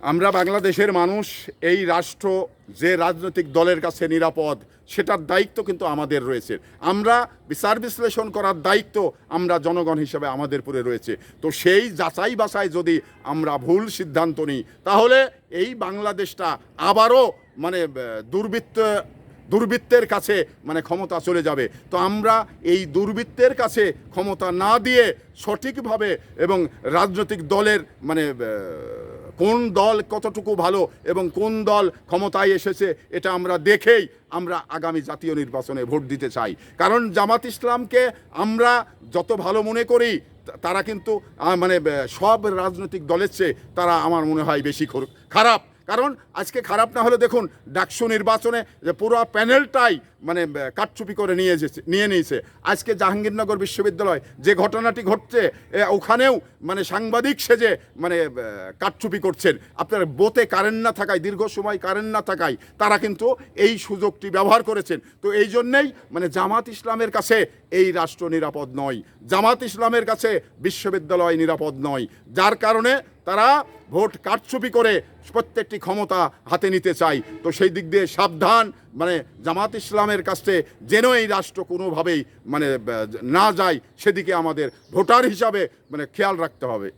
আমরা বাংলাদেশের মানুষ, এই রাষ্ট্র যে রাজনৈতিক দলের কাছে নিরাপদ, সেটার দায়িত্ব কিন্তু আমাদের রয়েছে। আমরা বিচার বিশ্লেষণ করার দায়িত্ব আমরা জনগণ হিসেবে আমাদের পুরে রয়েছে। তো সেই যাচাই বাছাই যদি আমরা ভুল সিদ্ধান্ত নিই, তাহলে এই বাংলাদেশটা আবারও মানে দুর্বৃত্ত, দুর্বৃত্তের কাছে মানে ক্ষমতা চলে যাবে। তো আমরা এই দুর্বৃত্তের কাছে ক্ষমতা না দিয়ে সঠিকভাবে এবং রাজনৈতিক দলের মানে কোন দল কতটুকু ভালো এবং কোন দল ক্ষমতায় এসেছে এটা আমরা দেখেই আমরা আগামী জাতীয় নির্বাচনে ভোট দিতে চাই। কারণ জামাত ইসলামকে আমরা যত ভালো মনে করি তারা কিন্তু মানে সব রাজনৈতিক দলের চেয়ে তারা আমার মনে হয় বেশি খর- খারাপ। কারণ আজকে খারাপ না হলে দেখুন ডাকসু নির্বাচনে যে পুরো প্যানেলটাই মানে আহ, কারচুপি করে নিয়ে এসেছে নিয়ে নিয়েছে। আজকে জাহাঙ্গীরনগর বিশ্ববিদ্যালয় যে ঘটনাটি ঘটছে ওখানেও মানে সাংবাদিক সেজে মানে আহ, কারচুপি করছেন। আপনার বোতে কারেন্ট না থাকায় দীর্ঘ সময় কারেন্ট না থাকায় তারা কিন্তু এই সুযোগটি ব্যবহার করেছেন। তো এই জন্যেই মানে জামাত ইসলামের কাছে এই রাষ্ট্র নিরাপদ নয়। জামাত ইসলামের কাছে বিশ্ববিদ্যালয় নিরাপদ নয়। যার কারণে তারা ভোট কারচুপি করে প্রত্যেকটি ক্ষমতা হাতে নিতে চায়। তো সেই দিক দিয়ে সাবধান মানে জামাত ইসলামের কাছে যেন এই রাষ্ট্র কোনোভাবেই মানে না যায়, সেদিকে আমাদের ভোটার হিসাবে মানে খেয়াল রাখতে হবে।